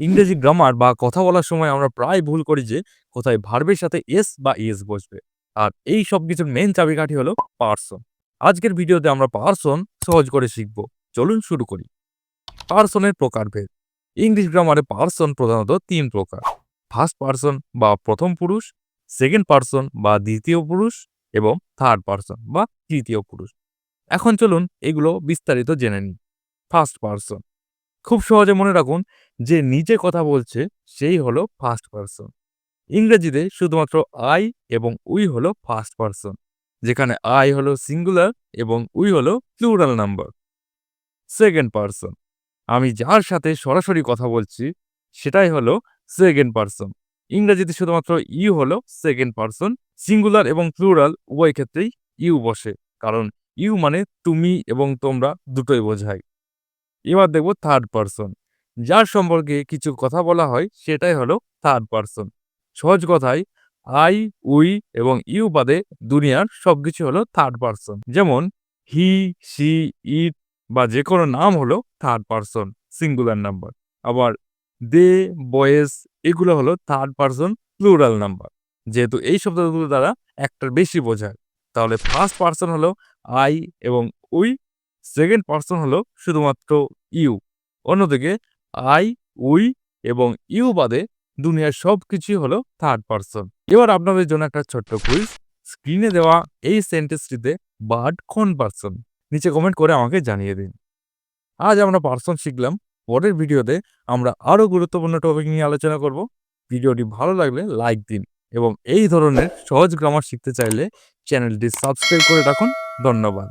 ইংরেজি গ্রামার বা কথা বলার সময় আমরা প্রায় ভুল করি যে কোথায় ভার্বের সাথে এস বা এস বসবে। আর এই সব কিছুর মেন চাবিকাঠি হলো পার্সন আজকের ভিডিওতে আমরা পার্সন সহজ করে শিখব। চলুন শুরু করি। পার্সনের প্রকারভেদ। ইংলিশ গ্রামারে পার্সন প্রধানত তিন প্রকার। ফার্স্ট পার্সন বা প্রথম পুরুষ সেকেন্ড পার্সন বা দ্বিতীয় পুরুষ এবং থার্ড পার্সন বা তৃতীয় পুরুষ। এখন চলুন এগুলো বিস্তারিত জেনে নিই। ফার্স্ট পার্সন খুব সহজে মনে রাখুন যে নিজে কথা বলছে সেই হলো ফার্স্ট পার্সন ইংরেজিতে শুধুমাত্র আই এবং উই হলো ফার্স্ট পার্সন যেখানে আই হলো সিঙ্গুলার এবং উই হলো প্লুরাল নাম্বার সেকেন্ড পার্সন আমি যার সাথে সরাসরি কথা বলছি সেটাই হলো সেকেন্ড পার্সন ইংরেজিতে শুধুমাত্র ইউ হলো সেকেন্ড পার্সন সিঙ্গুলার এবং প্লুরাল উভয় ক্ষেত্রেই ইউ বসে, কারণ ইউ মানে তুমি এবং তোমরা দুটোই বোঝায়। এবার দেখব থার্ড পার্সন যার সম্পর্কে কিছু কথা বলা হয়, সেটাই হলো থার্ড পার্সন সহজ কথায় আই উই এবং ইউ বাদে দুনিয়ার সবকিছু হলো থার্ড পার্সন যেমন হি সি ইট বা যে কোনো নাম হলো থার্ড পার্সন সিঙ্গুলার নাম্বার আবার দে বয়েস এগুলো হলো থার্ড পার্সন প্লুরাল নাম্বার যেহেতু এই শব্দগুলো দ্বারা একটার বেশি বোঝায়, তাহলে ফার্স্ট পার্সন হলো আই এবং উই সেকেন্ড পার্সন হলো শুধুমাত্র ইউ অন্যদিকে আই উই এবং ইউ বাদে দুনিয়ার সব কিছুই হলো থার্ড পার্সন এবার আপনাদের জন্য একটা ছোট্ট কুইজ স্ক্রিনে দেওয়া এই সেন্টেন্সটিতে বার্ড কোন পার্সন নিচে কমেন্ট করে আমাকে জানিয়ে দিন। আজ আমরা পার্সন শিখলাম। পরের ভিডিওতে আমরা আরও গুরুত্বপূর্ণ টপিক নিয়ে আলোচনা করব। ভিডিওটি ভালো লাগলে লাইক দিন এবং এই ধরনের সহজ গ্রামার শিখতে চাইলে চ্যানেলটি সাবস্ক্রাইব করে রাখুন। ধন্যবাদ।